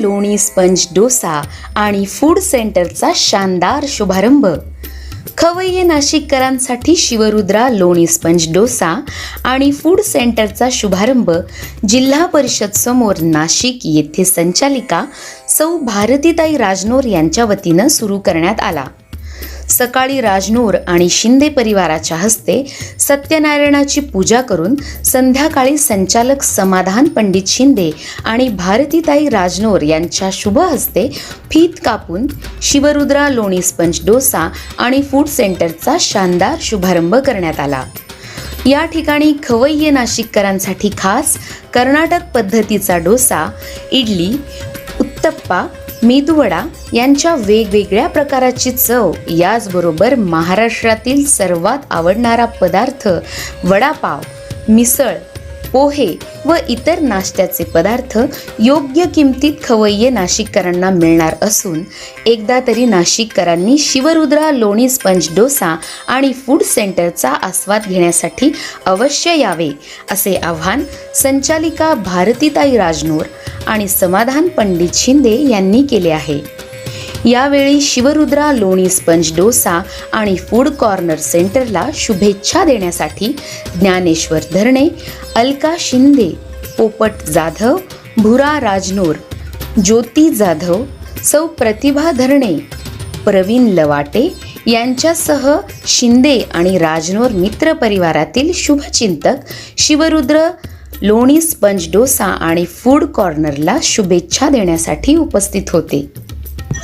लोणी स्पंज डोसा आणि फूड सेंटरचा शानदार शुभारंभ. खवय्ये नाशिककरांसाठी शिवरुद्रा लोणी स्पंज डोसा आणि फूड सेंटरचा शुभारंभ जिल्हा परिषद समोर नाशिक येथे संचालिका सौ भारतीताई राजनोर यांच्या वतीनं सुरू करण्यात आला. सकाळी राजनूर आणि शिंदे परिवाराच्या हस्ते सत्यनारायणाची पूजा करून संध्याकाळी संचालक समाधान पंडित शिंदे आणि भारतीताई राजनोर यांच्या शुभ हस्ते फीत कापून शिवरुद्रा लोणी स्पंज डोसा आणि फूड सेंटरचा शानदार शुभारंभ करण्यात आला. या ठिकाणी खवय्ये नाशिककरांसाठी खास कर्नाटक पद्धतीचा डोसा इडली उत्तप्पा मेदूवडा यांच्या वेगवेगळ्या प्रकाराची चव याचबरोबर महाराष्ट्रातील सर्वात आवडणारा पदार्थ वडापाव मिसळ पोहे व इतर नाश्त्याचे पदार्थ योग्य किमतीत खवय्ये नाशिककरांना मिळणार असून एकदा तरी नाशिककरांनी शिवरुद्रा लोणी स्पंज डोसा आणि फूड सेंटरचा आस्वाद घेण्यासाठी अवश्य यावे असे आव्हान संचालिका भारतीताई राजनोर आणि समाधान पंडित शिंदे यांनी केले आहे. यावेळी शिवरुद्रा लोणी स्पंज डोसा आणि फूड कॉर्नर सेंटरला शुभेच्छा देण्यासाठी ज्ञानेश्वर धरणे अलका शिंदे पोपट जाधव भुरा राजनोर ज्योती जाधव सौ प्रतिभा धरणे प्रवीण लवाटे यांच्यासह शिंदे आणि राजनोर मित्र परिवारातील शुभचिंतक शिवरुद्र लोणी स्पंज डोसा आणि फूड कॉर्नरला शुभेच्छा देण्यासाठी उपस्थित होते.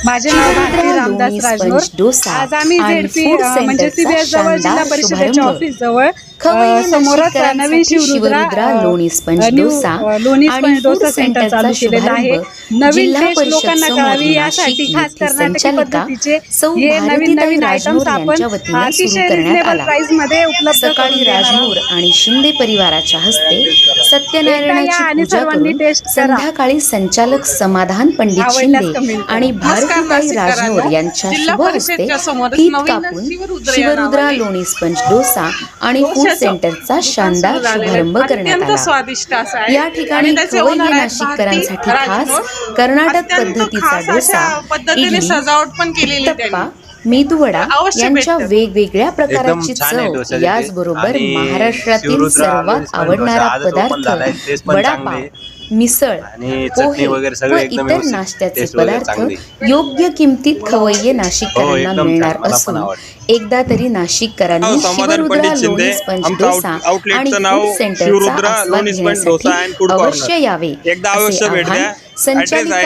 माझे नाव भारती रामदास राजनोर आज आम्ही झेडपी म्हणजे सीबीएस जवळ जिल्हा परिषदेच्या. ऑफिस जवळ समोरच नवीन शिवरुद्रा लोणी स्पंज डोसा लोणी स्पंज डोसा सेंटर चालू केलेलं आहे नवीन लोकांना कळावी यासाठी खास कर्नाटकी पद्धतीचे हे नवीन नवीन आयटम्स आपण अतिशय प्राइसमध्ये उपलब्ध सकाळी. राजनूर आणि शिंदे परिवाराच्या हस्ते सत्यनारायणाची पूजा करून. संध्याकाळी संचालक समाधान पंडित शिंदे. आणि भारतीताई राजनूर. यांच्या शुभ हस्ते कापून शिवरुद्र लोणी स्पंज डोसा आणि फूड सेंटरचा शानदार. शुभारंभ करण्यात आला स्वादिष्ट असं आहे या ठिकाणी नाशिककरांसाठी खास. कर्नाटक पद्धतीचा डोसा इडली सजावट पण केलेली उत्तप्पा त्यांनी मेदूवडा यांच्या. वेगवेगळ्या प्रकारची चव. याचबरोबर महाराष्ट्रातील सर्वात आवडणारा पदार्थ वडापाव चांगली मिसळ आणि चटणी पोहे व इतर. नाश्त्याचे पदार्थ. योग्य किमतीत खवय्ये नाशिककरांना हो, मिळणार असून. एकदा तरी नाशिककरांनी शिवरुद्रा पंडित शिंदे. लोणी स्पंज आमचं आउट- डोसा आउटलेटचं आणि नाव फूड सेंटरचा शिवरुद्रा आस्वाद घेण्यासाठी अवश्य. यावे एकदा असे अवश्य भेट आव्हान द्या. संचालिका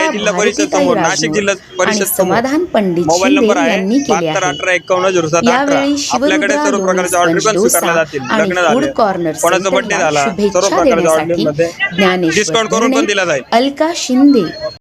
नाशिक राजनोर जिल्हा परिषद आणि समोर. समाधान पंडित मोबाईल शिंदे नंबर आहे यांनी केले यावेळी शिवरुद्रा डोसा आणि फूड कॉर्नर सेंटरला शुभेच्छा देण्यासाठी ज्ञानेश्वर अलका शिंदे.